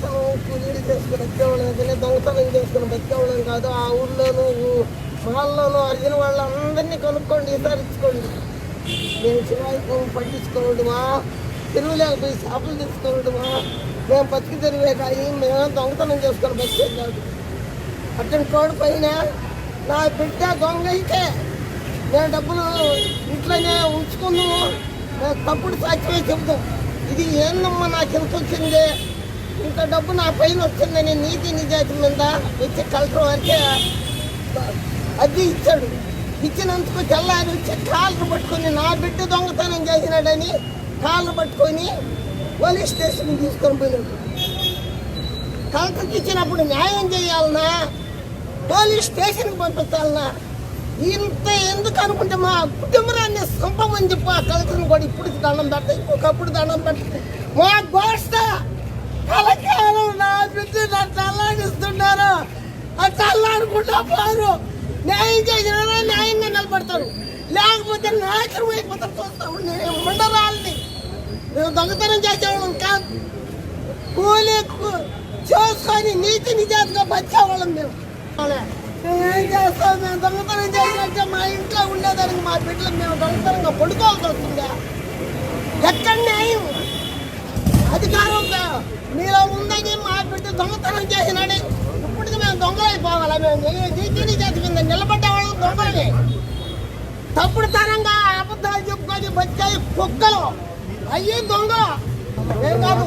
దొంగతనం కూలీలు చేసుకుని బతికేవాళ్ళం కానీ దొంగతనం చేసుకుని బతికేవాళ్ళం కాదు ఆ ఊళ్ళోనూ మాల్లోనూ అర్జున వాళ్ళందరినీ కొనుక్కోండి విచారించుకోండి మేము శివాయికం పట్టించుకోవడమా తిరుగులేకపోయి చేపలు తీసుకోవడమా మేము బతికి తిరిగే కానీ మేము దొంగతనం చేసుకొని బతికే కాదు అతని కోడి పైన నా బిడ్డ దొంగ అయితే నేను డబ్బులు ఇంట్లోనే ఉంచుకున్నాము మేము తప్పుడు సాక్ష్యమే చెబుతాం ఇది ఏందమ్మా నాకు ఎంత వచ్చింది? ఇంత డబ్బు నా పైన వచ్చిందని నీతి నిజాయితీ మీద వచ్చి కలెక్టర్ వరకే అది ఇచ్చాడు. ఇచ్చినందుకు తెల్లారి వచ్చి కాళ్ళు పట్టుకొని నా బిడ్డ దొంగతనం చేసినాడని కాళ్ళు పట్టుకొని పోలీస్ స్టేషన్కి తీసుకొని పోయినాడు. కలెక్టర్కి ఇచ్చినప్పుడు న్యాయం చేయాలనా పోలీస్ స్టేషన్కి పంపించాలనా ఇంత ఎందుకు అనుకుంటే మా కుటుంబాన్ని సంపమని చెప్పి ఆ కలెక్టర్ని కూడా ఇప్పుడు దండం పెట్ట ఇంకొకప్పుడు దండం పెట్ట మా బాస్ బిడ్డ నా చల్లాడిస్తున్నారు? ఆ చల్లాడుకుంటా పోరు. న్యాయం చేసిన న్యాయంగా నిలబడతారు. లేకపోతే నాశనం అయిపోతారు చూస్తాము ఉండరాలని. మండరాలని మేము దొంగతనం చేసేవాళ్ళం కాదు. కూలి చేసుకొని నీతి నిజాతిగా బతికేవాళ్ళం మేము. అలా. ఏం చేస్తాం? మేము దొంగతనం చేసినట్టే మా ఇంట్లో ఉండేదానికి మా బిడ్డలు మేము దొంగతనంగా పడుకోవాల్సి వస్తుందా? ఎక్కడ న్యాయం? అధికారంగా మీలో ఉందని మా దొంగతనం చేసినాడు. ఇప్పటికి మేము దొంగలైపోవాలా మేము నీ- చేతి కింద నిలబడ్డ వాళ్ళు దొంగలమే. తప్పుడు తరంగా అబద్ధాలు చెప్పుకొని బతికాయి కుక్కలు. అయ్యి దొంగ. ఏం కాదు.